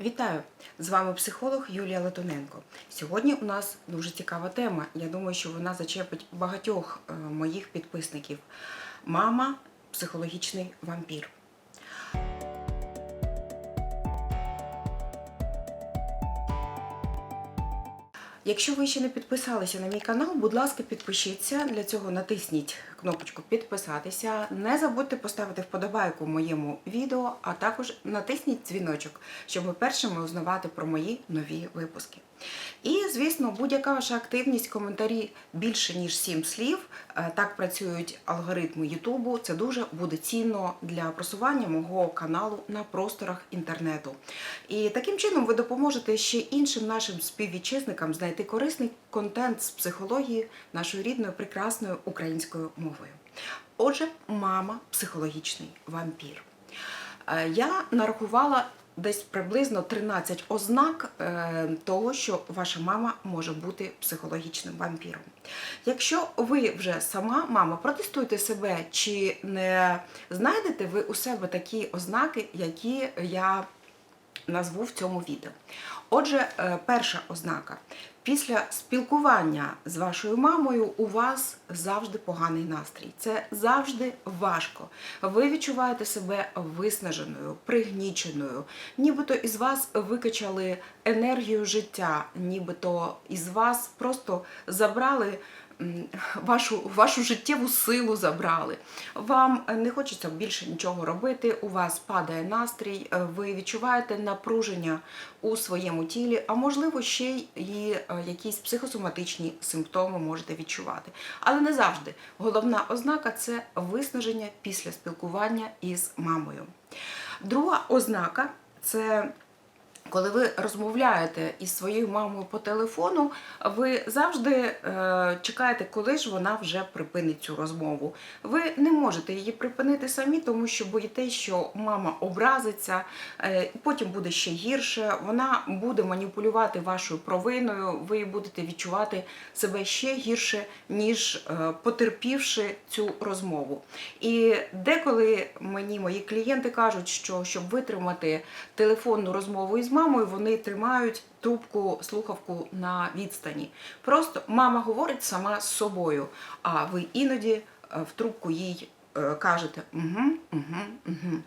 Вітаю! З вами психолог Юлія Латуненко. Сьогодні у нас дуже цікава тема. Я думаю, що вона зачепить багатьох е, моїх підписників. Мама психологічний вампір. Якщо ви ще не підписалися на мій канал, будь ласка, підпишіться. Для цього натисніть кнопочку підписатися. Не забудьте поставити вподобайку моєму відео, а також натисніть дзвіночок, щоб першими узнавати про мої нові випуски. І, звісно, будь-яка ваша активність, коментарі більше ніж 7 слів. Е, Так працюють алгоритми Ютубу. Це дуже буде цінно для просування мого каналу на просторах інтернету. І таким чином ви допоможете ще іншим нашим співвітчизникам знайти корисний контент з психології нашою рідною прекрасною українською мовою. Отже, мама психологічний вампір. Е, Я нарахувала десь приблизно 13 ознак е, того, що ваша мама може бути психологічним вампіром. Якщо ви вже сама мама, протестуйте себе, чи не знайдете ви у себе такі ознаки, які я назву в цьому відео. Отже, е, перша ознака. Після спілкування з вашою мамою у вас завжди поганий настрій. Це завжди важко. Ви відчуваєте себе виснаженою, пригніченою, нібито із вас викачали енергію життя, нібито із вас просто забрали вашу, вашу життєву силу забрали. Вам не хочеться більше нічого робити, у вас падає настрій, е, ви відчуваєте напруження у своєму тілі, а можливо ще й е, якісь психосоматичні симптоми можете відчувати. Але не завжди. Головна ознака це виснаження після спілкування із мамою. Друга ознака це коли ви розмовляєте із своєю мамою по телефону, ви завжди е, чекаєте, коли ж вона вже припинить цю розмову. Ви не можете її припинити самі, тому що боїтесь, що мама образиться, е, потім буде ще гірше. Вона буде маніпулювати вашою провиною. Ви будете відчувати себе ще гірше, ніж е, потерпівши цю розмову. І деколи мені мої клієнти кажуть, що щоб витримати телефонну розмову із мамою, вони тримають трубку слухавку на відстані. Просто мама говорить сама з собою, а ви іноді е, в трубку їй кажете угу, угу, угу.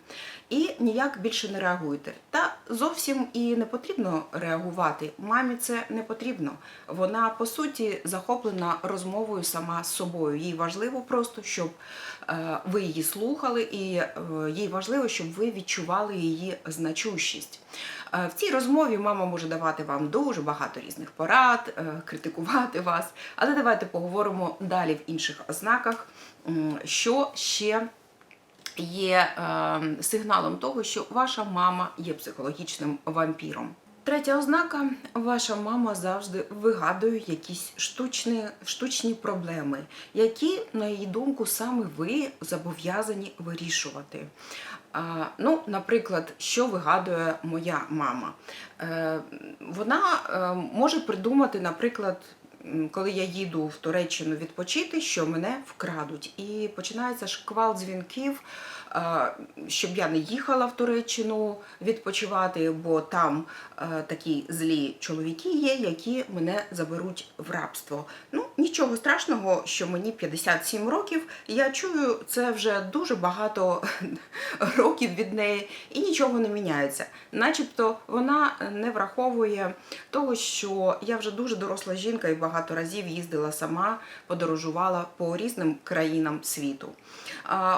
І ніяк більше не реагуєте. Та зовсім і не потрібно реагувати. Мамі це не потрібно. Вона по суті захоплена розмовою сама з собою. Їй важливо просто, щоб е, ви її слухали, і е, їй важливо, щоб ви відчували її значущість. Е, В цій розмові мама може давати вам дуже багато різних порад, е, критикувати вас. Але давайте поговоримо далі в інших ознаках, що ще є е, сигналом того, що ваша мама є психологічним вампіром. Третя ознака: ваша мама завжди вигадує якісь штучні, штучні проблеми, які, на її думку, саме ви зобов'язані вирішувати. Ну, наприклад, що вигадує моя мама? Е, Вона е, може придумати, наприклад, коли я їду в Туреччину відпочити, що мене вкрадуть. І починається шквал дзвінків, щоб я не їхала в Туреччину відпочивати, бо там е, такі злі чоловіки є, які мене заберуть в рабство. Ну, нічого страшного, що мені 57 років. Я чую це вже дуже багато років від неї, і нічого не міняється. Начебто вона не враховує того, що я вже дуже доросла жінка і багато разів їздила сама, подорожувала по різним країнам світу.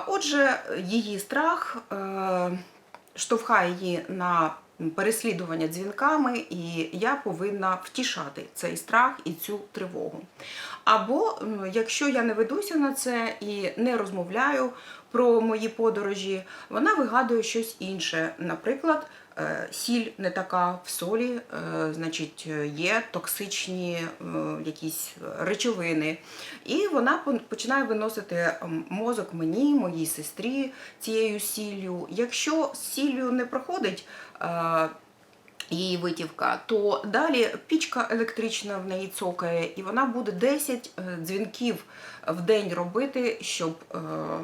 Отже, її страх е, штовхає її на переслідування дзвінками, і я повинна втішати цей страх і цю тривогу. Або якщо я не ведуся на це і не розмовляю про мої подорожі, вона вигадує щось інше. Наприклад, сіль не така в солі, е, значить, е, є токсичні е, якісь речовини. І вона починає виносити мозок мені, моїй сестрі цією сіллю. Якщо з сіллю не проходить. е, її витівка, то далі пічка електрична в неї цокає, і вона буде 10 е, дзвінків в день робити, щоб е,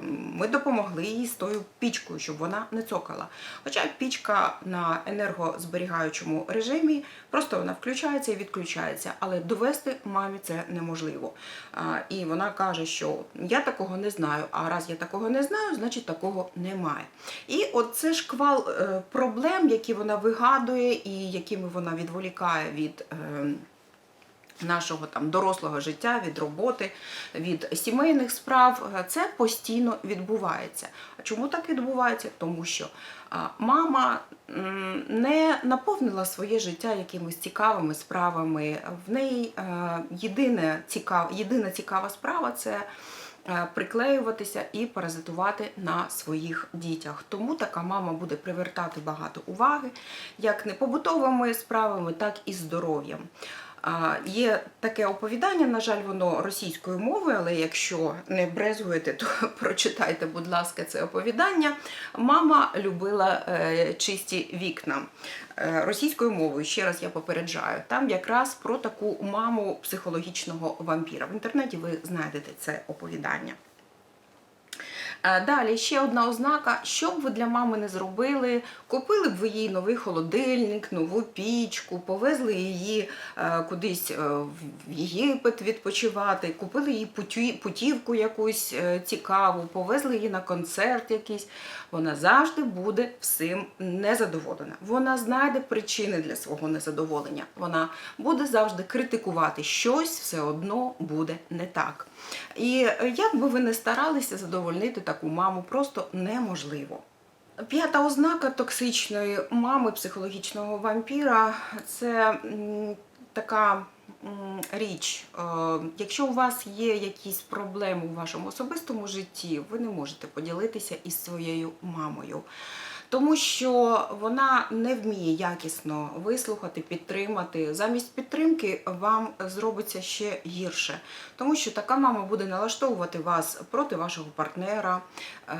ми допомогли їй з тою пічкою, щоб вона не цокала. Хоча пічка на енергозберігаючому режимі, просто вона включається і відключається, але довести мамі це неможливо. І вона каже, що я такого не знаю, а раз я такого не знаю, значить такого немає. І от це шквал е, проблем, які вона вигадує і якими вона відволікає від. Е, Нашого там дорослого життя від роботи, від сімейних справ, е, це постійно відбувається. А чому так відбувається? Тому що мама не наповнила своє життя якимись цікавими справами. В неї е, єдине цікав, єдина цікава справа це е, приклеюватися і паразитувати на своїх дітях. Тому така мама буде привертати багато уваги як не побутовими справами, так і здоров'ям. Є таке оповідання, на жаль, воно російською мовою, але якщо не брезгуєте, то прочитайте, будь ласка, це оповідання. Мама любила е, чисті вікна. Е, Російською мовою, ще раз я попереджаю, там якраз про таку маму психологічного вампіра. В інтернеті ви знайдете це оповідання. Е, Далі ще одна ознака, що б ви для мами не зробили, купили б ви їй новий холодильник, нову пічку, повезли її е, кудись е, в Єгипет відпочивати, купили їй путівку якусь цікаву, повезли її на концерт якийсь. Вона завжди буде всім незадоволена. Вона знайде причини для свого незадоволення. Вона буде завжди критикувати щось, все одно буде не так. І як би ви не старалися задовольнити таку маму, просто неможливо. П'ята ознака токсичної мами психологічного вампіра це така річ. Е, Якщо у вас є якісь проблеми у вашому особистому житті, ви не можете поділитися із своєю мамою. Тому що вона не вміє якісно вислухати, підтримати. Замість підтримки вам зробиться ще гірше, тому що така мама буде налаштовувати вас проти вашого партнера, е,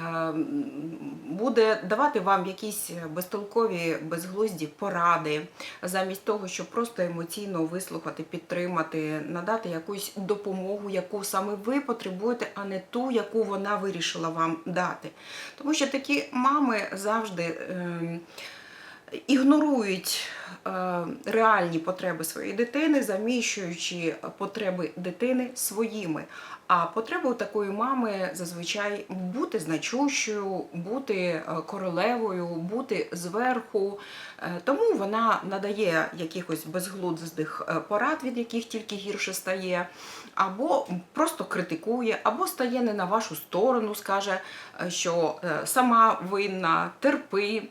буде давати вам якісь безтолкові, безглузді поради, замість того, щоб просто емоційно вислухати, підтримати, надати якусь допомогу, яку саме ви потребуєте, а не ту, яку вона вирішила вам дати. Тому що такі мами завжди. Ем, ігнорують е, реальні потреби своєї дитини, заміщуючи потреби дитини своїми. А потреба у такої мами зазвичай бути значущою, бути е, королевою, бути зверху. Е, Тому вона надає якихось безглуздих е, порад, від яких тільки гірше стає, або просто критикує, або стає не на вашу сторону, скаже, що сама винна, терпи.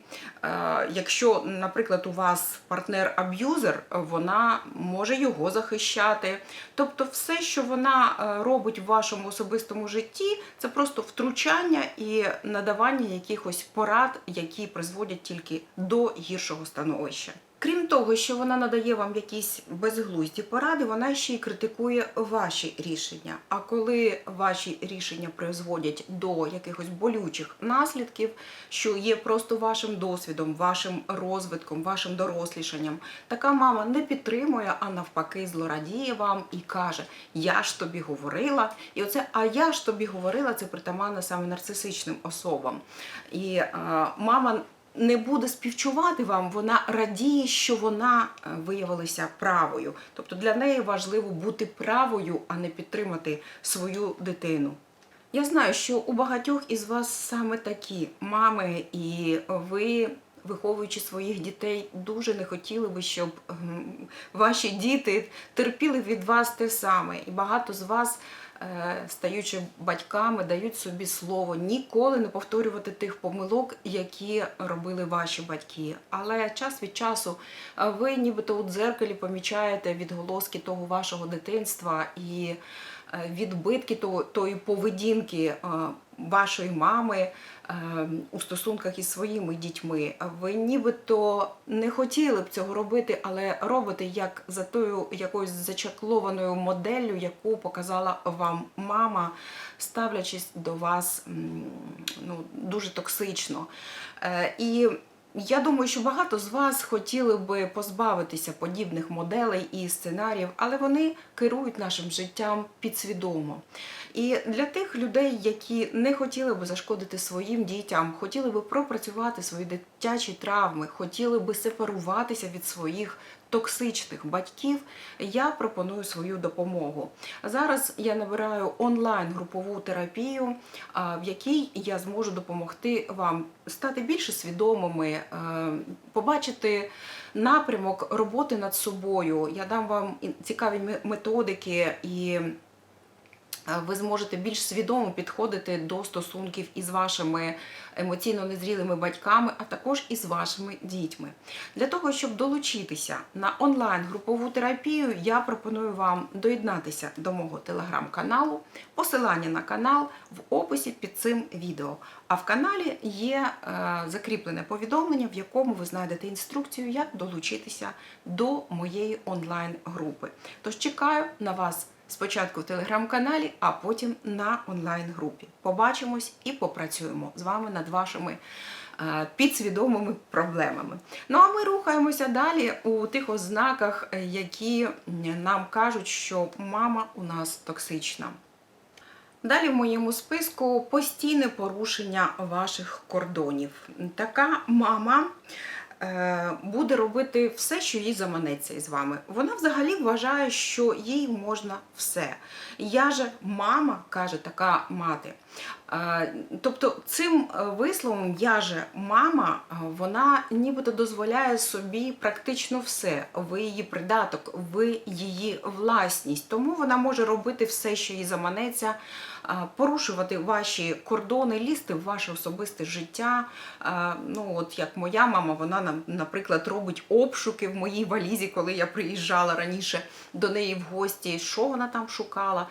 Якщо, наприклад, у вас партнер-аб'юзер, вона може його захищати. Тобто, все, що вона робить вашому особистому житті, це просто втручання і надавання якихось порад, які призводять тільки до гіршого становища. Крім того, що вона надає вам якісь безглузді поради, вона ще й критикує ваші рішення. А коли ваші рішення призводять до якихось болючих наслідків, що є просто вашим досвідом, вашим розвитком, вашим дорослішанням, така мама не підтримує, а навпаки, злорадіє вам і каже: Я ж тобі говорила. І оце, а я ж тобі говорила, це притаманно саме нарцисичним особам. І е, мама не буде співчувати вам, вона радіє, що вона е, виявилася правою. Тобто для неї важливо бути правою, а не підтримати свою дитину. Я знаю, що у багатьох із вас саме такі мами, і ви, виховуючи своїх дітей, дуже не хотіли би, щоб ваші діти терпіли від вас те саме. І багато з вас, стаючи батьками, дають собі слово ніколи не повторювати тих помилок, які робили ваші батьки. Але час від часу е, ви нібито у дзеркалі помічаєте відголоски того вашого дитинства і е, відбитки тої поведінки е, вашої мами е, у стосунках із своїми дітьми. Ви нібито не хотіли б цього робити, але робите як за тою якоюсь зачаклованою моделлю, яку показала вам мама, ставлячись до вас ну, дуже токсично. Е, І Я думаю, що багато з вас хотіли би позбавитися подібних моделей і сценаріїв, але вони керують нашим життям підсвідомо. І для тих людей, які не хотіли би зашкодити своїм дітям, хотіли би пропрацювати свої дитячі травми, хотіли би сепаруватися від своїх токсичних батьків, я пропоную свою допомогу. Зараз я набираю онлайн групову терапію, в якій я зможу допомогти вам стати більше свідомими, е, побачити напрямок роботи над собою. Я дам вам цікаві методики і. Е, Ви зможете більш свідомо підходити до стосунків із вашими емоційно незрілими батьками, а також із вашими дітьми. Для того, щоб долучитися на онлайн-групову терапію, я пропоную вам доєднатися до мого телеграм-каналу. Посилання на канал в описі під цим відео. А в каналі є е, закріплене повідомлення, в якому ви знайдете інструкцію, як долучитися до моєї онлайн-групи. Тож чекаю на вас спочатку в телеграм-каналі, а потім на онлайн-групі. Побачимось і попрацюємо з вами над вашими е, підсвідомими проблемами. Ну а ми рухаємося далі у тих ознаках, е, які нам кажуть, що мама у нас токсична. Далі в моєму списку постійне порушення ваших кордонів. Така мама буде робити все, що їй заманеться із вами. Вона взагалі вважає, що їй можна все. Я же мама, каже така мати. Тобто цим е, висловом я же мама, е, вона нібито дозволяє собі практично все. Ви її придаток, ви її власність. Тому вона може робити все, що їй заманеться, е, порушувати ваші кордони, лізти в ваше особисте життя. Ну, от як моя мама, вона наприклад, робить обшуки в моїй валізі, коли я приїжджала раніше до неї в гості. Що вона там шукала?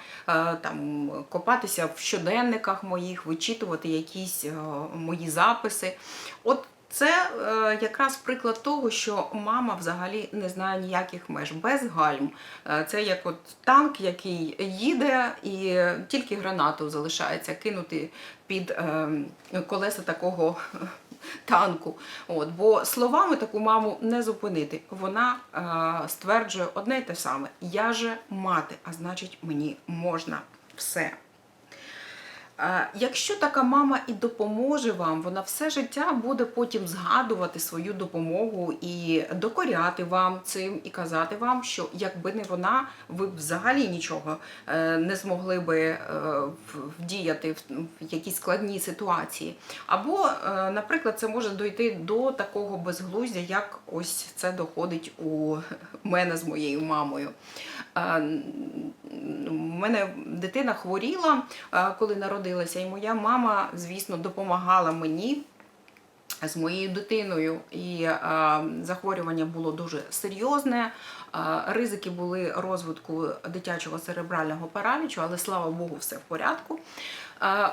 Там копатися в щоденниках моїх, вичитувати якісь е, мої записи. От це е, якраз приклад того, що мама взагалі не знає ніяких меж без гальм. Е, це як от танк, який їде, і тільки гранату залишається кинути під колеса такого танку. От, бо словами таку маму не зупинити. Вона стверджує одне й те саме: я же мати, а значить, мені можна все. Е, Якщо така мама і допоможе вам, вона все життя буде потім згадувати свою допомогу і докоряти вам цим, і казати вам, що якби не вона, ви б взагалі нічого е, не змогли би е, вдіяти в якісь складні ситуації. Або, наприклад, це може дойти до такого безглуздя, як ось це доходить у мене з моєю мамою. У мене дитина хворіла, коли народилася, і моя мама, звісно, допомагала мені з моєю дитиною. І захворювання було дуже серйозне. Ризики були розвитку дитячого церебрального паралічу, але слава Богу, все в порядку.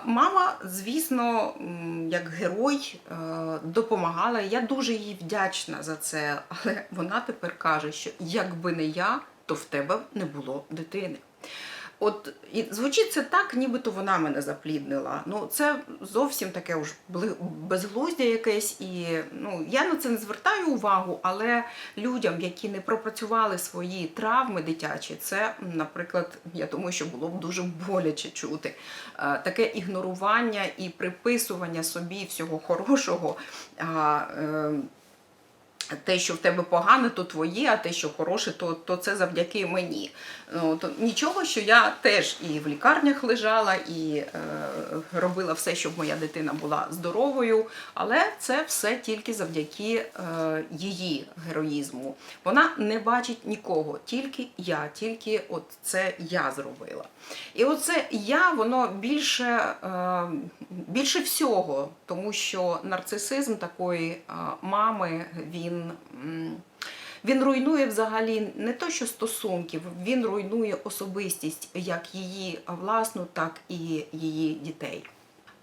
Мама, звісно, як герой допомагала. Я дуже їй вдячна за це, але вона тепер каже, що якби не я, то в тебе не було дитини. От і звучить це так, нібито вона мене запліднила. Ну це зовсім таке уж безглуздя якесь, і ну я на це не звертаю увагу, але людям, які не пропрацювали свої травми дитячі, це, наприклад, я думаю, що було б дуже боляче чути Е, таке ігнорування і приписування собі всього хорошого. Те, що в тебе погане, то твоє, а те, що хороше, то, то це завдяки мені. Ну, то нічого, що я теж і в лікарнях лежала, і е, робила все, щоб моя дитина була здоровою, але це все тільки завдяки е, її героїзму. Вона не бачить нікого, тільки я, тільки от це я зробила. І оце я, воно більше, е, більше всього, тому що нарцисизм такої е, мами, він. Він руйнує взагалі не то, що стосунків, він руйнує особистість як її власну, так і її дітей.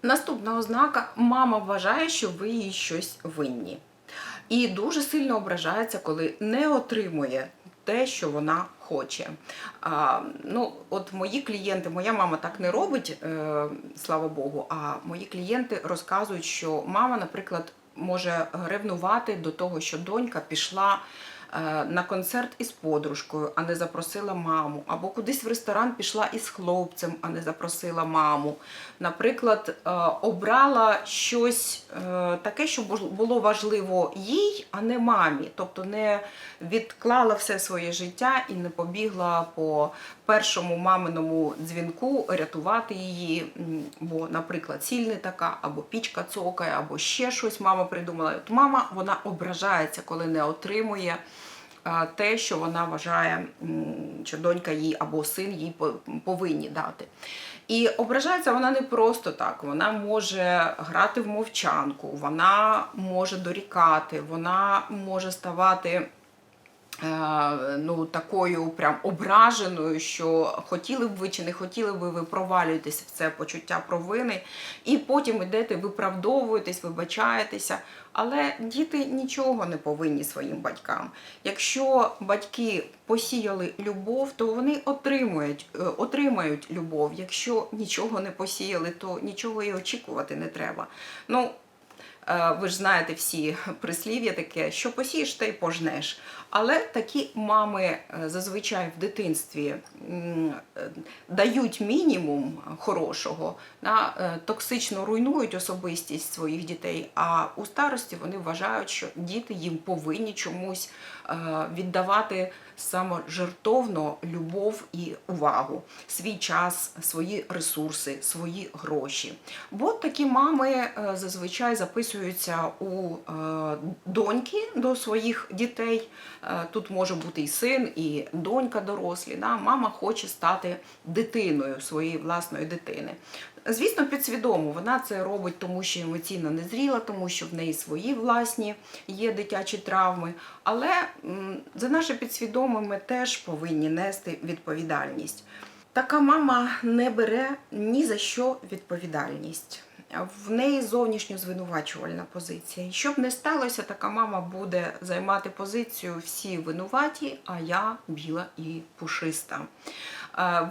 Наступна ознака: мама вважає, що ви їй щось винні. І дуже сильно ображається, коли не отримує те, що вона хоче. А, ну, от мої клієнти, моя мама так не робить, е, слава Богу, а мої клієнти розказують, що мама, наприклад, може ревнувати до того, що донька пішла на концерт із подружкою, а не запросила маму, або кудись в ресторан пішла із хлопцем, а не запросила маму. Наприклад, е, обрала щось е, таке, що було важливо їй, а не мамі. Тобто не відклала все своє життя і не побігла по першому маминому дзвінку рятувати її. Бо, наприклад, сіль не така, або пічка цокає, або ще щось мама придумала. От мама вона ображається, коли не отримує те, що вона вважає, що донька їй або син їй по- повинні дати. І ображається вона не просто так. Вона може грати в мовчанку, вона може дорікати, вона може ставати. Е, Ну, такою прям ображеною, що хотіли б ви чи не хотіли б ви, провалюєтесь в це почуття провини, і потім йдете, виправдовуєтесь, вибачаєтеся. Але діти нічого не повинні своїм батькам. Якщо батьки посіяли любов, то вони отримують, е, отримають любов. Якщо нічого не посіяли, то нічого і очікувати не треба. Ну, Ви ж знаєте всі прислів'я таке, що посієш, те й пожнеш. Але такі мами е, зазвичай в дитинстві е, дають мінімум хорошого, е, токсично руйнують особистість своїх дітей, а у старості вони вважають, що діти їм повинні чомусь е, віддавати саможертовно любов і увагу, свій час, свої ресурси, свої гроші. Бо такі мами е, зазвичай записуються у е, доньки до своїх дітей. Е, Тут може бути і син, і донька дорослі. Мама хоче стати дитиною своєї власної дитини. Звісно, підсвідомо вона це робить, тому що емоційно незріла, тому що в неї свої власні є дитячі травми. Але за наше підсвідоме ми теж повинні нести відповідальність. Така мама не бере ні за що відповідальність. В неї зовнішньо звинувачувальна позиція. Щоб не сталося, така мама буде займати позицію всі винуваті, а я біла і пушиста.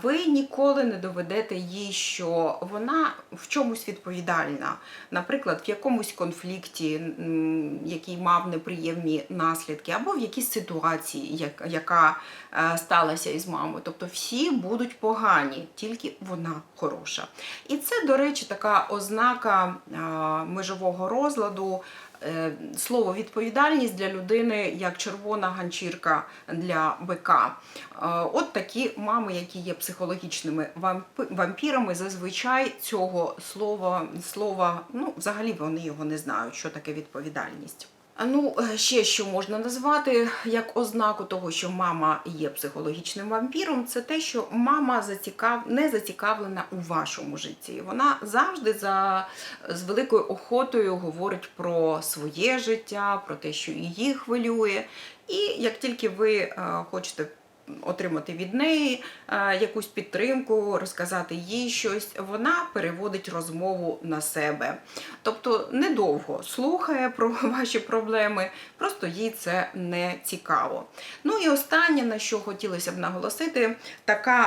Ви ніколи не доведете їй, що вона в чомусь відповідальна. Наприклад, в якомусь конфлікті, який мав неприємні наслідки, або в якійсь ситуації, яка е, сталася із мамою. Тобто всі будуть погані, тільки вона хороша. І це, до речі, така ознака е, межового розладу. Е, Слово відповідальність для людини як червона ганчірка для бика. Е, От такі мами, які є психологічними вампірами, зазвичай цього слова, слова, ну, взагалі вони його не знають, що таке відповідальність. Ну, е, ще що можна назвати як ознаку того, що мама є психологічним вампіром, це те, що мама зацікав... не зацікавлена у вашому житті. Вона завжди за... з великою охотою говорить про своє життя, про те, що її хвилює. І як тільки ви е, хочете отримати від неї е, якусь підтримку, розказати їй щось, вона переводить розмову на себе. Тобто недовго слухає про ваші проблеми, просто їй це не цікаво. Ну і останнє, на що хотілося б наголосити, така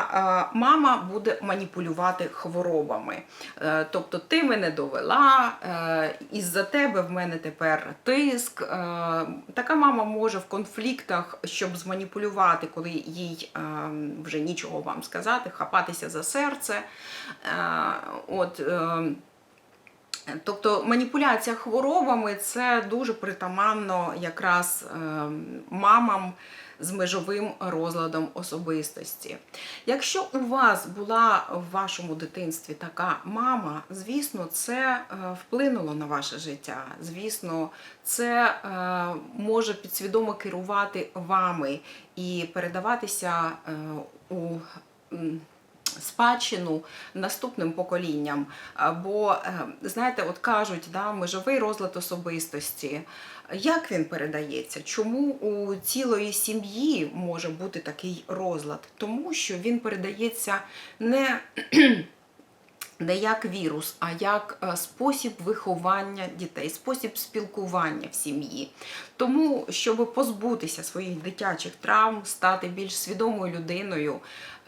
е, мама буде маніпулювати хворобами. Е, Тобто ти мене довела, із-за тебе в мене тепер тиск. Така мама може в конфліктах, щоб зманіпулювати, коли їй вже нічого вам сказати, хапатися за серце. От, е, Тобто маніпуляція хворобами це дуже притаманно якраз е, мамам з межовим розладом особистості. Якщо у вас була в вашому дитинстві така мама, звісно, це е, вплинуло на ваше життя. Звісно, це е, може підсвідомо керувати вами і передаватися у. Спадщину наступним поколінням. Бо, е, знаєте, от кажуть, да, межовий розлад особистості. Як він передається? Чому у цілої сім'ї може бути такий розлад? Тому що він передається не не як вірус, а як е, спосіб виховання дітей, спосіб спілкування в сім'ї. Тому, щоб позбутися своїх дитячих травм, стати більш свідомою людиною,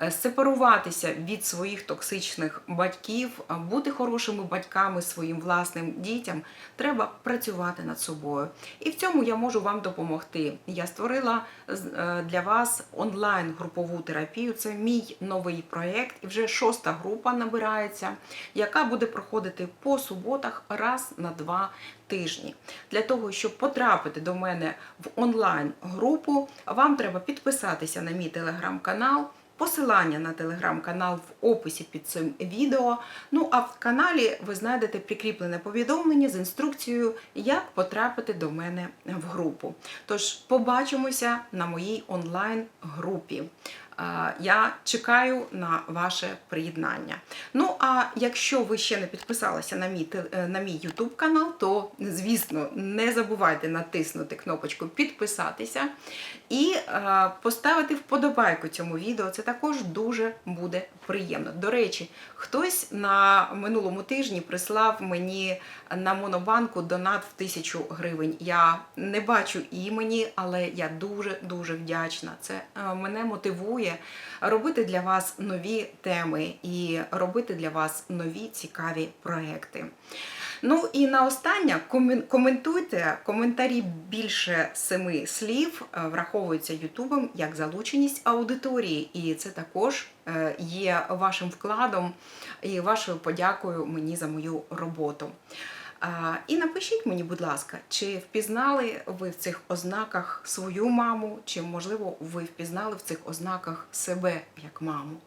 сепаруватися від своїх токсичних батьків, е, бути хорошими батьками своїм власним дітям, треба працювати над собою. І в цьому я можу вам допомогти. Я створила е, для вас онлайн групову терапію. Це мій новий проєкт, і вже шоста група набирається, яка буде проходити по суботах раз на два тижні. Для того, щоб потрапити до мене в онлайн групу, вам треба підписатися на мій телеграм-канал. Посилання на телеграм-канал в описі під цим відео. Ну а в каналі ви знайдете прикріплене повідомлення з інструкцією, як потрапити до мене в групу. Тож побачимося на моїй онлайн-групі. Я чекаю на ваше приєднання. Ну а якщо ви ще не підписалися на мій на мій YouTube канал, то звісно не забувайте натиснути кнопочку підписатися і поставити вподобайку цьому відео. Це також дуже буде приємно. До речі, хтось на минулому тижні прислав мені на монобанку донат в тисячу гривень. Я не бачу імені, але я дуже дуже вдячна. Це е, мене мотивує робити для вас нові теми і робити для вас нові цікаві проекти. Ну і на останнє коментуйте коментарі більше семи слів е, враховуються Ютубом як залученість аудиторії, і це також е, є вашим вкладом і вашою подякою мені за мою роботу. І напишіть мені, будь ласка, чи впізнали ви в цих ознаках свою маму, чи можливо ви впізнали в цих ознаках себе як маму.